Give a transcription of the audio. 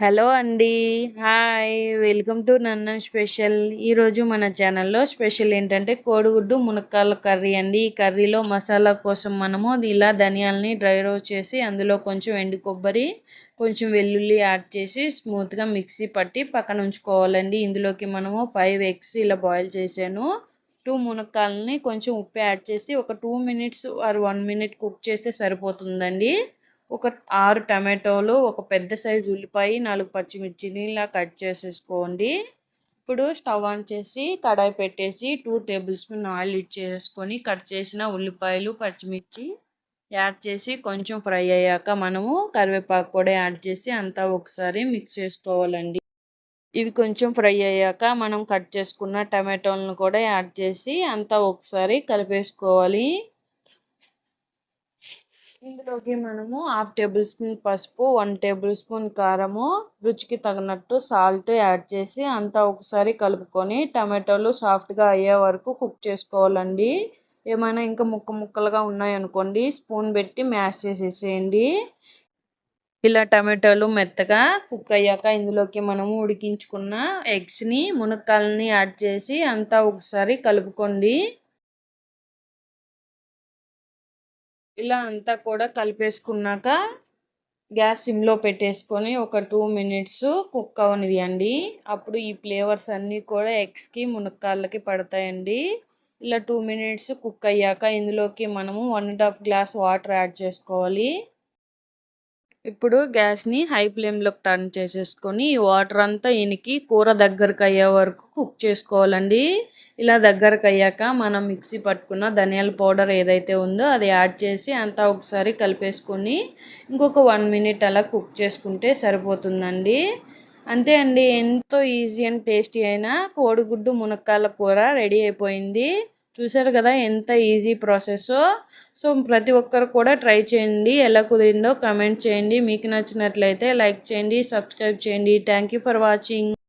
Hello అండి. Hi. Welcome to నన్న special. ఈరోజు మన ఛానల్లో స్పెషల్ ఏంటంటే కోడిగుడ్డు మునక్కాల కర్రీ అండి. ఈ కర్రీలో మసాలా కోసం మనము ఇలా ధనియాలని డ్రై రోస్ట్ చేసి అందులో కొంచెం ఎండు కొబ్బరి కొంచెం వెల్లుల్లి యాడ్ చేసి స్మూత్గా మిక్సీ పట్టి పక్కన ఉంచుకోవాలండి. ఇందులోకి మనము ఫైవ్ ఎగ్స్ ఇలా బాయిల్ చేశాను. టూ మునక్కాలని కొంచెం ఉప్పు యాడ్ చేసి ఒక two minutes or one minute cook చేస్తే సరిపోతుందండి. ఒక ఆరు టమాటోలు ఒక పెద్ద సైజు ఉల్లిపాయ నాలుగు పచ్చిమిర్చిని ఇలా కట్ చేసేసుకోండి. ఇప్పుడు స్టవ్ ఆన్ చేసి కడాయి పెట్టేసి టూ టేబుల్ స్పూన్ ఆయిల్ ఇచ్చేసుకొని కట్ చేసిన ఉల్లిపాయలు పచ్చిమిర్చి యాడ్ చేసి కొంచెం ఫ్రై అయ్యాక మనము కరివేపాకు కూడా యాడ్ చేసి అంతా ఒకసారి మిక్స్ చేసుకోవాలండి. ఇవి కొంచెం ఫ్రై అయ్యాక మనం కట్ చేసుకున్న టమాటోలను కూడా యాడ్ చేసి అంతా ఒకసారి కలిపేసుకోవాలి. ఇందులోకి మనము హాఫ్ టేబుల్ స్పూన్ పసుపు వన్ టేబుల్ స్పూన్ కారము రుచికి తగినట్టు సాల్ట్ యాడ్ చేసి అంతా ఒకసారి కలుపుకొని టమాటోలు సాఫ్ట్గా అయ్యే వరకు కుక్ చేసుకోవాలండి. ఏమైనా ఇంకా ముక్క ముక్కలుగా ఉన్నాయనుకోండి స్పూన్ పెట్టి మ్యాష్ చేసేసేయండి. ఇలా టమాటోలు మెత్తగా కుక్ అయ్యాక ఇందులోకి మనము ఉడికించుకున్న ఎగ్స్ని మునక్కాలని యాడ్ చేసి అంతా ఒకసారి కలుపుకోండి. ఇలా అంతా కూడా కలిపేసుకున్నాక గ్యాస్ సిమ్లో పెట్టేసుకొని ఒక టూ మినిట్స్ కుక్ అవనియండి. అప్పుడు ఈ ఫ్లేవర్స్ అన్నీ కూడా ఎగ్స్కి మునక్కాళ్ళకి పడతాయండి. ఇలా టూ మినిట్స్ కుక్ అయ్యాక ఇందులోకి మనము one and half glass water add చేసుకోవాలి. ఇప్పుడు గ్యాస్ని హై ఫ్లేమ్లోకి టర్న్ చేసేసుకొని ఈ వాటర్ అంతా ఇనికి కూర దగ్గరకు అయ్యే వరకు కుక్ చేసుకోవాలండి. ఇలా దగ్గరకు అయ్యాక మనం మిక్సీ పట్టుకున్న ధనియాల పౌడర్ ఏదైతే ఉందో అది యాడ్ చేసి అంతా ఒకసారి కలిపేసుకొని ఇంకొక వన్ మినిట్ అలా కుక్ చేసుకుంటే సరిపోతుందండి. అంతే అండి ఎంతో ఈజీ అండ్ టేస్టీ అయిన కోడిగుడ్డు మునక్కాల కూర రెడీ అయిపోయింది. చూసారు కదా ఎంత ఈజీ ప్రాసెస్ సో ప్రతి ఒక్కరు కూడా ట్రై చేయండి. ఎలా కుదిరిందో కమెంట్ చేయండి. మీకు నచ్చినట్లయితే లైక్ చేయండి సబ్స్క్రైబ్ చేయండి. Thank for watching.